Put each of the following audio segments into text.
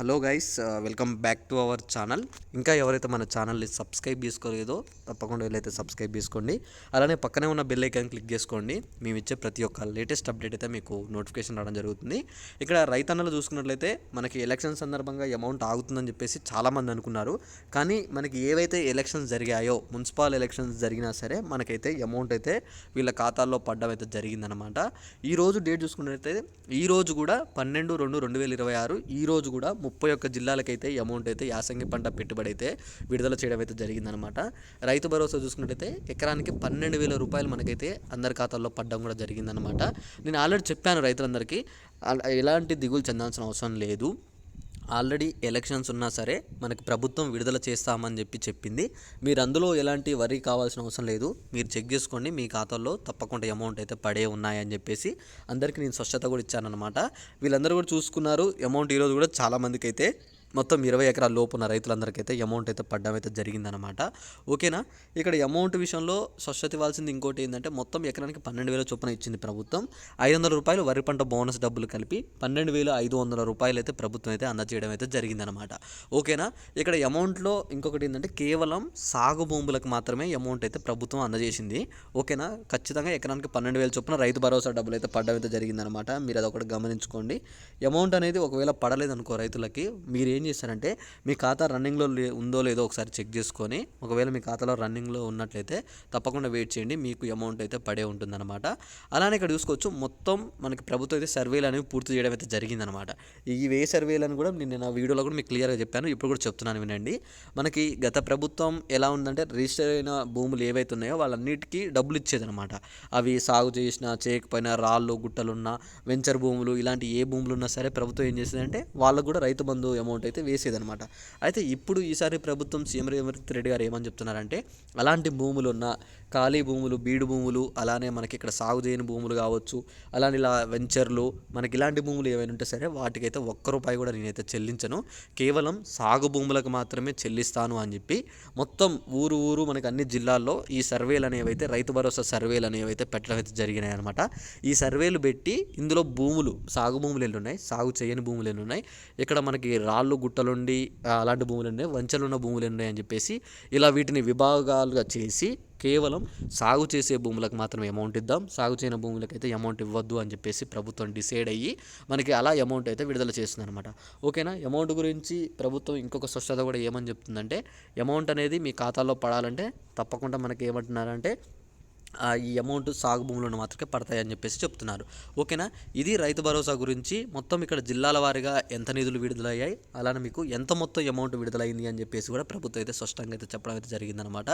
Hello guys welcome back to our channel. ఇంకా ఎవరైతే మన ఛానల్ని సబ్స్క్రైబ్ చేసుకోలేదో తప్పకుండా వెళ్ళైతే సబ్స్క్రైబ్ చేసుకోండి. అలానే పక్కనే ఉన్న బెల్ ఐకాన్ క్లిక్ చేసుకోండి. మేము ఇచ్చే ప్రతి ఒక్క లేటెస్ట్ అప్డేట్ అయితే మీకు నోటిఫికేషన్ రావడం జరుగుతుంది. ఇక్కడ రైతన్నలు చూసుకున్నట్లయితే మనకి ఎలక్షన్ సందర్భంగా అమౌంట్ ఆగుతుందని చెప్పేసి చాలామంది అనుకున్నారు. కానీ మనకి ఏవైతే ఎలక్షన్స్ జరిగాయో మున్సిపల్ ఎలక్షన్స్ జరిగినా సరే మనకైతే అమౌంట్ అయితే వీళ్ళ ఖాతాల్లో పడ్డం అయితే జరిగిందనమాట ఈరోజు డేట్ చూసుకున్నట్లయితే ఈ రోజు కూడా పన్నెండు రెండు రెండు వేల ఇరవై ఆరు ఈ రోజు కూడా ముప్పై ఒక్క జిల్లాలకైతే ఈ అమౌంట్ అయితే యాసంగి పంట పెట్టుబడి అయితే విడుదల చేయడం అయితే జరిగిందనమాట రైతు భరోసా చూసుకున్నట్టయితే ఎకరానికి పన్నెండు వేల రూపాయలు మనకైతే అందరి ఖాతాల్లో పడడం కూడా జరిగిందనమాట నేను ఆల్రెడీ చెప్పాను రైతులందరికీ ఎలాంటి దిగులు చెందాల్సిన అవసరం లేదు. ఆల్రెడీ ఎలక్షన్స్ ఉన్నా సరే మనకి ప్రభుత్వం విడుదల చేస్తామని చెప్పి చెప్పింది. మీరు అందులో ఎలాంటి వరి కావాల్సిన అవసరం లేదు. మీరు చెక్ చేసుకోండి. మీ ఖాతాలో తప్పకుండా అమౌంట్ అయితే పడే ఉన్నాయని చెప్పేసి అందరికీ నేను స్వచ్ఛత కూడా ఇచ్చానమాట వీళ్ళందరూ కూడా చూసుకున్నారు. అమౌంట్ ఈరోజు కూడా చాలామందికి అయితే మొత్తం ఇరవై ఎకరాల లోపు ఉన్న రైతులందరికైతే అమౌంట్ అయితే పడ్డం అయితే జరిగిందనమాట ఓకేనా? ఇక్కడ అమౌంట్ విషయంలో స్వచ్ఛత ఇవ్వాల్సింది ఇంకోటి ఏంటంటే మొత్తం ఎకరానికి పన్నెండు వేల చొప్పున ఇచ్చింది ప్రభుత్వం. ఐదు వందల రూపాయలు వరి పంట బోనస్ డబ్బులు కలిపి పన్నెండు వేల ఐదు వందల రూపాయలు అయితే ప్రభుత్వం అయితే అందజేయడం అయితే జరిగిందనమాట ఓకేనా? ఇక్కడ అమౌంట్లో ఇంకొకటి ఏంటంటే కేవలం సాగు భూములకు మాత్రమే అమౌంట్ అయితే ప్రభుత్వం అందజేసింది. ఓకేనా? ఖచ్చితంగా ఎకరానికి పన్నెండు వేల చొప్పున రైతు భరోసా డబ్బులు అయితే పడ్డం అయితే జరిగిందనమాట మీరు అదొకటి గమనించుకోండి. అమౌంట్ అనేది ఒకవేళ పడలేదనుకో రైతులకి మీరు ఏం చేస్తారంటే మీ ఖాతా రన్నింగ్లో ఉందో లేదో ఒకసారి చెక్ చేసుకొని ఒకవేళ మీ ఖాతాలో రన్నింగ్లో ఉన్నట్లయితే తప్పకుండా వెయిట్ చేయండి మీకు అమౌంట్ అయితే పడే ఉంటుందన్నమాట. అలానే ఇక్కడ చూసుకోవచ్చు మొత్తం మనకి ప్రభుత్వం అయితే సర్వేలు అనేవి పూర్తి చేయడం అయితే జరిగిందనమాట ఈ వే సర్వేలను కూడా నేను నా వీడియోలో కూడా మీకు క్లియర్గా చెప్పాను ఇప్పుడు కూడా చెప్తున్నాను వినండి. మనకి గత ప్రభుత్వం ఎలా ఉందంటే రిజిస్టర్ అయిన భూములు ఏవైతే ఉన్నాయో వాళ్ళన్నిటికీ డబ్బులు ఇచ్చేదనమాట అవి సాగు చేసినా చేయకపోయినా రాళ్ళు గుట్టలున్నా వెంచర్ భూములు ఇలాంటి ఏ భూములు ఉన్నా సరే ప్రభుత్వం ఏం చేసిందంటే వాళ్ళకు కూడా రైతు బంధు అమౌంట్ అయితే వేసేదనమాట అయితే ఇప్పుడు ఈసారి ప్రభుత్వం సీఎం రేవంత్ రెడ్డి గారు ఏమని చెప్తున్నారంటే అలాంటి భూములు ఉన్న ఖాళీ భూములు బీడు భూములు అలానే మనకి ఇక్కడ సాగు చేయని భూములు కావచ్చు అలానే ఇలా వెంచర్లు మనకి ఇలాంటి భూములు ఏమైనా ఉంటే సరే వాటికైతే ఒక్క రూపాయి కూడా నేనైతే చెల్లించను. కేవలం సాగు భూములకు మాత్రమే చెల్లిస్తాను అని చెప్పి మొత్తం ఊరు ఊరు మనకి అన్ని జిల్లాల్లో ఈ సర్వేలు అనేవి అయితే రైతు భరోసా సర్వేలు అనేవి అయితే పెట్టడం అయితే జరిగినాయి అనమాట ఈ సర్వేలు పెట్టి ఇందులో భూములు సాగు భూములు ఎన్ని ఉన్నాయి? సాగు చేయని భూములు ఎన్ని ఉన్నాయి? ఇక్కడ మనకి రాళ్ళు గుట్టలుండి అలాంటి భూములు ఉన్నాయి వంచలున్న భూములు ఉన్నాయి అని చెప్పేసి ఇలా వీటిని విభాగాలుగా చేసి కేవలం సాగు చేసే భూములకు మాత్రమే అమౌంట్ ఇద్దాం. సాగు చేయని భూములకు అయితే అమౌంట్ ఇవ్వద్దు అని చెప్పేసి ప్రభుత్వం డిసైడ్ అయ్యి మనకి అలా అమౌంట్ అయితే విడుదల చేస్తుంది అనమాట ఓకేనా? అమౌంట్ గురించి ప్రభుత్వం ఇంకొక స్పష్టత కూడా ఏమని చెప్తుందంటే అమౌంట్ అనేది మీ ఖాతాలో పడాలంటే తప్పకుండా మనకి ఏమంటున్నారంటే ఈ అమౌంట్ సాగు భూములను మాత్రమే పడతాయని చెప్పేసి చెప్తున్నారు. ఓకేనా? ఇది రైతు భరోసా గురించి మొత్తం ఇక్కడ జిల్లాల వారీగా ఎంత నిధులు విడుదలయ్యాయి అలానే మీకు ఎంత మొత్తం అమౌంట్ విడుదలైంది అని చెప్పేసి కూడా ప్రభుత్వం అయితే స్పష్టంగా అయితే చెప్పడం అయితే జరిగిందనమాట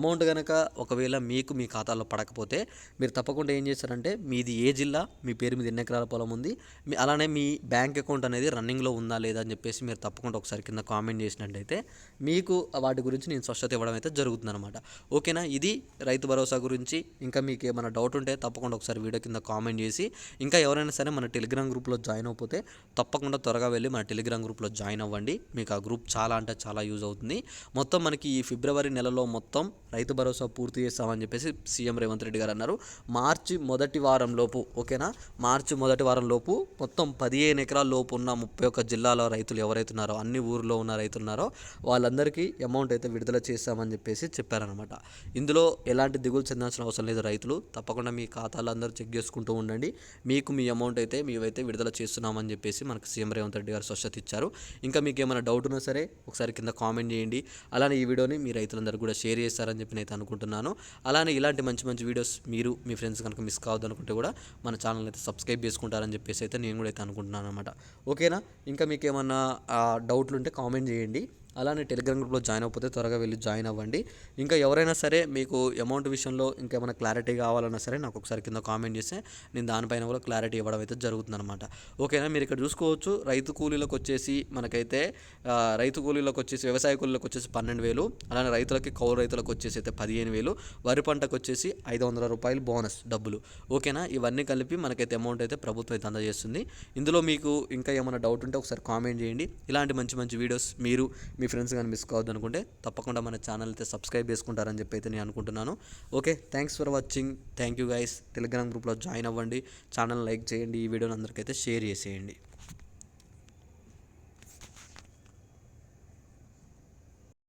అమౌంట్ కనుక ఒకవేళ మీకు మీ ఖాతాలో పడకపోతే మీరు తప్పకుండా ఏం చేస్తారంటే మీది ఏ జిల్లా మీ పేరు మీద ఎన్ని ఎకరాల పొలం ఉంది మీ అలానే మీ బ్యాంక్ అకౌంట్ అనేది రన్నింగ్లో ఉందా లేదా అని చెప్పేసి మీరు తప్పకుండా ఒకసారి కింద కామెంట్ చేసినట్టయితే మీకు వాటి గురించి నేను స్పష్టత ఇవ్వడం అయితే జరుగుతుందనమాట ఓకేనా? ఇది రైతు భరోసా గురించి గురించి ఇంకా మీకు ఏమైనా డౌట్ ఉంటే తప్పకుండా ఒకసారి వీడియో కింద కామెంట్ చేసి ఇంకా ఎవరైనా సరే మన టెలిగ్రామ్ గ్రూప్లో జాయిన్ అయిపోతే తప్పకుండా త్వరగా వెళ్ళి మన టెలిగ్రామ్ గ్రూప్లో జాయిన్ అవ్వండి. మీకు ఆ గ్రూప్ చాలా అంటే చాలా యూజ్ అవుతుంది. మొత్తం మనకి ఈ ఫిబ్రవరి నెలలో మొత్తం రైతు భరోసా పూర్తి చేస్తామని చెప్పేసి సీఎం రేవంత్ రెడ్డి గారు అన్నారు. మార్చి మొదటి వారం లోపు ఓకేనా మార్చి మొదటి వారం లోపు మొత్తం పదిహేను ఎకరాల లోపు ఉన్న ముప్పై ఒక్క జిల్లాలో రైతులు ఎవరైతే ఉన్నారో అన్ని ఊర్లో ఉన్న రైతులు ఉన్నారో వాళ్ళందరికీ అమౌంట్ అయితే విడుదల చేస్తామని చెప్పేసి చెప్పారనమాట ఇందులో ఎలాంటి దిగులు చెందాల్సిన చేయాల్సిన అవసరం లేదు రైతులు. తప్పకుండా మీ ఖాతాలు అందరూ చెక్ చేసుకుంటూ ఉండండి. మీకు మీ అమౌంట్ అయితే మేమైతే విడుదల చేస్తున్నామని చెప్పేసి మనకు సీఎం రేవంత్ రెడ్డి గారు స్వచ్ఛత ఇచ్చారు. ఇంకా మీకు ఏమైనా డౌట్ ఉన్నా సరే ఒకసారి కింద కామెంట్ చేయండి. అలానే ఈ వీడియోని మీ రైతులందరూ కూడా షేర్ చేస్తారని చెప్పి నేను అనుకుంటున్నాను. అలానే ఇలాంటి మంచి మంచి వీడియోస్ మీరు మీ ఫ్రెండ్స్ కనుక మిస్ కావద్దు అనుకుంటే కూడా మన ఛానల్ అయితే సబ్స్క్రైబ్ చేసుకుంటారని చెప్పేసి అయితే నేను కూడా అయితే అనుకుంటున్నాను అనమాట ఓకేనా ఇంకా మీకు ఏమన్నా డౌట్లు ఉంటే కామెంట్ చేయండి. అలానే టెలిగ్రామ్ గ్రూప్లో జాయిన్ అయిపోతే త్వరగా వెళ్ళి జాయిన్ అవ్వండి. ఇంకా ఎవరైనా సరే మీకు అమౌంట్ విషయంలో ఇంకేమైనా క్లారిటీ కావాలన్నా సరే నాకు ఒకసారి కింద కామెంట్ చేస్తే నేను దానిపైన కూడా క్లారిటీ ఇవ్వడం అయితే జరుగుతుందన్నమాట. ఓకేనా మీరు ఇక్కడ చూసుకోవచ్చు రైతు కూలీలకు వచ్చేసి మనకైతే రైతు కూలీలకు వచ్చేసి వ్యవసాయ కూలీలకు వచ్చేసి పన్నెండు వేలు అలానే రైతులకి కౌలు రైతులకు వచ్చేసి అయితే పదిహేను వేలు వరి పంటకు వచ్చేసి ఐదు వందల రూపాయలు బోనస్ డబ్బులు. ఓకేనా ఇవన్నీ కలిపి మనకైతే అమౌంట్ అయితే ప్రభుత్వం అయితే అందజేస్తుంది. ఇందులో మీకు ఇంకా ఏమైనా డౌట్ ఉంటే ఒకసారి కామెంట్ చేయండి. ఇలాంటి మంచి మంచి వీడియోస్ మీరు మీ ఫ్రెండ్స్ కానీ మిస్ కావద్దు అనుకుంటే తప్పకుండా మన ఛానల్ అయితే సబ్స్క్రైబ్ చేసుకుంటారని చెప్పి అయితే నేను అనుకుంటున్నాను. Okay thanks for watching thank you guys Telegram గ్రూప్లో జాయిన్ అవ్వండి. ఛానల్ లైక్ చేయండి. ఈ వీడియోని అందరికైతే షేర్ చేసేయండి.